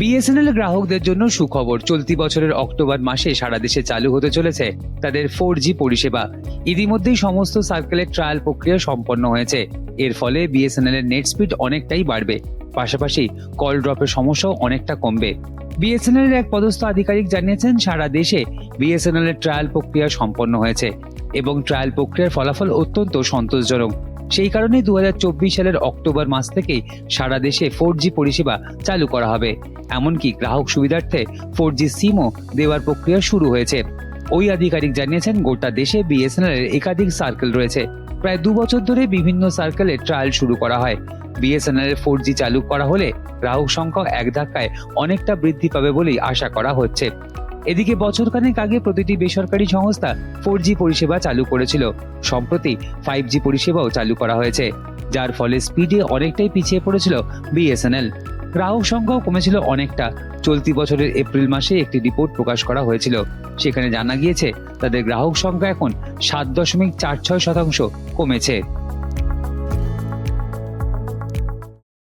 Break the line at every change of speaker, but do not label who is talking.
BSNL গ্রাহকদের জন্য সুখবর। চলতি বছরের অক্টোবর মাসে সারা দেশে চালু হতে চলেছে তাদের ফোর জি পরিষেবা। ইতিমধ্যেই সমস্ত সার্কেলের ট্রায়াল প্রক্রিয়া সম্পন্ন হয়েছে। এর ফলে বিএসএনএল এর নেট স্পিড অনেকটাই বাড়বে। পাশাপাশি কল ড্রপের সমস্যাও অনেকটা কমবে। বিএসএনএল এর এক পদস্থ আধিকারিক জানিয়েছেন, সারা দেশে বিএসএনএল এর ট্রায়াল প্রক্রিয়া সম্পন্ন হয়েছে এবং ট্রায়াল প্রক্রিয়ার ফলাফল অত্যন্ত সন্তোষজনক। সেই কারণে দু হাজার চব্বিশ সালের অক্টোবর মাস থেকেই সারা দেশে ফোর পরিষেবা চালু করা হবে। এমনকি গ্রাহক সুবিধার্থে ফোর জি সিমও দেওয়ার প্রক্রিয়া শুরু হয়েছে। ওই আধিকারিক জানিয়েছেন, গোটা দেশে বিএসএনএল এর একাধিক সার্কেল রয়েছে। প্রায় দু বছর ধরে বিভিন্ন সার্কেলে ট্রায়াল শুরু করা হয়। বিএসএনএল এর ফোর জি চালু করা হলে গ্রাহক সংখ্যা এক ধাক্কায় অনেকটা বৃদ্ধি পাবে বলেই আশা করা হচ্ছে। এদিকে বছরখানেক আগে প্রতিটি বেসরকারি সংস্থা ফোর জি পরিষেবা চালু করেছিল। সম্প্রতি ফাইভ জি পরিষেবাও চালু করা হয়েছে। যার ফলে স্পিডে অনেকটাই পিছিয়ে পড়েছিল বিএসএনএল গ্রাহক সংখ্যাও কমেছিল অনেকটা। চলতি বছরের এপ্রিল মাসে একটি রিপোর্ট প্রকাশ করা হয়েছিল। সেখানে জানা গিয়েছে, তাদের গ্রাহক সংখ্যা এখন সাত দশমিক চার ছয় শতাংশ কমেছে।